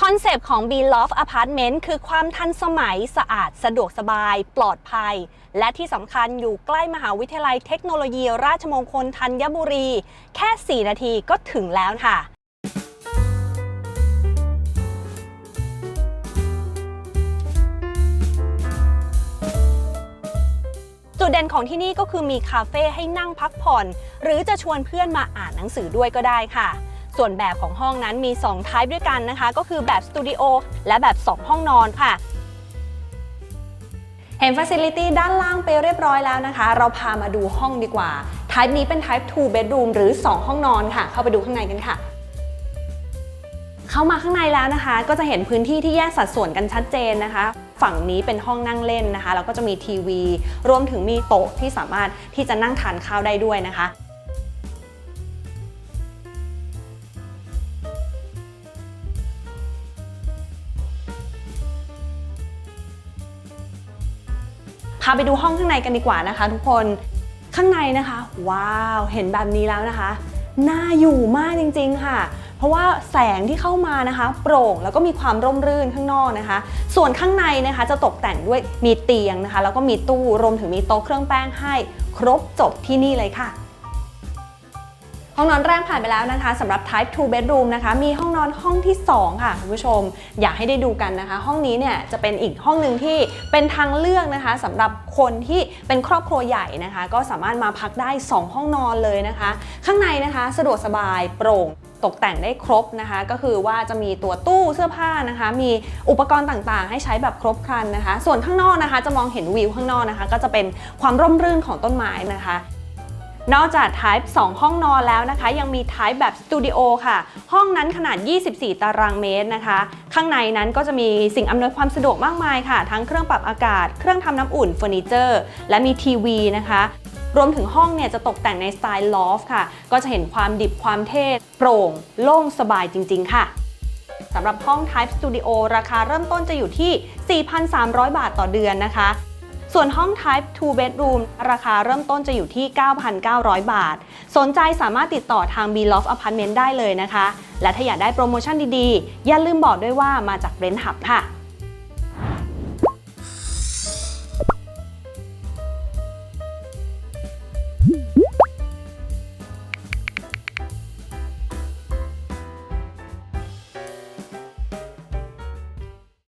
คอนเซปต์ของ B Loft Apartment คือความทันสมัยสะอาดสะดวกสบาย ปลอดภัย และที่สำคัญอยู่ใกล้มหาวิทยาลัยเทคโนโลยีราชมงคลธัญบุรี แค่ 4 นาทีก็ถึงแล้วค่ะจุดเด่นของที่นี่ก็คือมีคาเฟ่ให้นั่งพักผ่อน หรือจะชวนเพื่อนมาอ่านหนังสือด้วยก็ได้ค่ะ ส่วนแบบของห้องนั้นมี2 type ด้วยกันนะคะ ก็คือแบบสตูดิโอและแบบ 2 ห้องนอนค่ะเห็น Facility ด้านล่างไปเรียบร้อยแล้วนะคะ เราพามาดูห้องดีกว่า Type นี้เป็น Type 2 bedroom หรือ 2 ห้องนอนค่ะ เข้าไปดูข้างในกันค่ะ เข้ามาข้างในแล้วนะคะ ก็จะเห็นพื้นที่ที่แยกสัดส่วนกันชัดเจนนะคะ ฝั่งนี้เป็นห้องนั่งเล่นนะคะ แล้วก็จะมีทีวี รวมถึงมีโต๊ะที่สามารถที่จะนั่งทานข้าวได้ด้วยนะคะ พาไปดูห้องข้างในกันดีกว่านะคะ ทุกคนข้างในนะคะ ว้าวเห็นแบบนี้แล้วนะคะน่าอยู่มากจริง ๆค่ะ เพราะว่าแสงที่เข้ามานะคะ โปร่งแล้วก็มีความร่มรื่นข้างนอกนะคะ ส่วนข้างในนะคะจะตกแต่งด้วยมีเตียงนะคะ แล้วก็มีตู้รวมถึงมีโต๊ะเครื่องแป้งให้ ครบจบที่นี่เลยค่ะ ห้องนอนแรกผ่านไปแล้วนะคะสำหรับ Type 2 bedroom นะคะ มีห้องนอนห้องที่ 2 ค่ะคุณผู้ชม อยากให้ได้ดูกันนะคะ ห้องนี้เนี่ยจะเป็นอีกห้องหนึ่งที่เป็นทางเลือกนะคะสำหรับคนที่เป็นครอบครัวใหญ่นะคะ ก็สามารถมาพักได้ 2 ห้องนอนเลยนะคะ ข้างในนะคะสะดวกสบายโปร่งตกแต่งได้ครบนะคะ ก็คือว่าจะมีตัวตู้เสื้อผ้านะคะ มีอุปกรณ์ต่างๆ ให้ใช้แบบครบครันนะคะ ส่วนข้างนอกนะคะ จะมองเห็นวิวข้างนอกนะคะ ก็จะเป็นความร่มรื่นของต้นไม้นะคะ นอกจาก Type 2 ห้องนอนแล้วนะคะ ยังมี Type แบบสตูดิโอค่ะ ห้องนั้นขนาด 24 ตารางเมตรนะคะ ข้างในนั้นก็จะมีสิ่งอำนวยความสะดวกมากมายค่ะ ทั้งเครื่องปรับอากาศ เครื่องทำน้ำอุ่นเฟอร์นิเจอร์ และมีทีวีนะคะรวมถึงห้องเนี่ยจะตกแต่งในสไตล์ลอฟค่ะ ก็จะเห็นความดิบความเท่โปร่ง โล่งสบายจริง ๆ ค่ะสำหรับห้อง Type Studio ราคาเริ่มต้นจะอยู่ที่ 4,300 บาทต่อเดือนนะคะ ส่วนห้อง Type 2 Bedroom ราคาเริ่มต้นจะอยู่ที่ 9,900 บาท สนใจสามารถติดต่อทาง B Loft Apartment ได้เลยนะคะ และถ้าอยากได้โปรโมชั่นดีๆ อย่าลืมบอกด้วยว่ามาจาก Rent Hub ค่ะ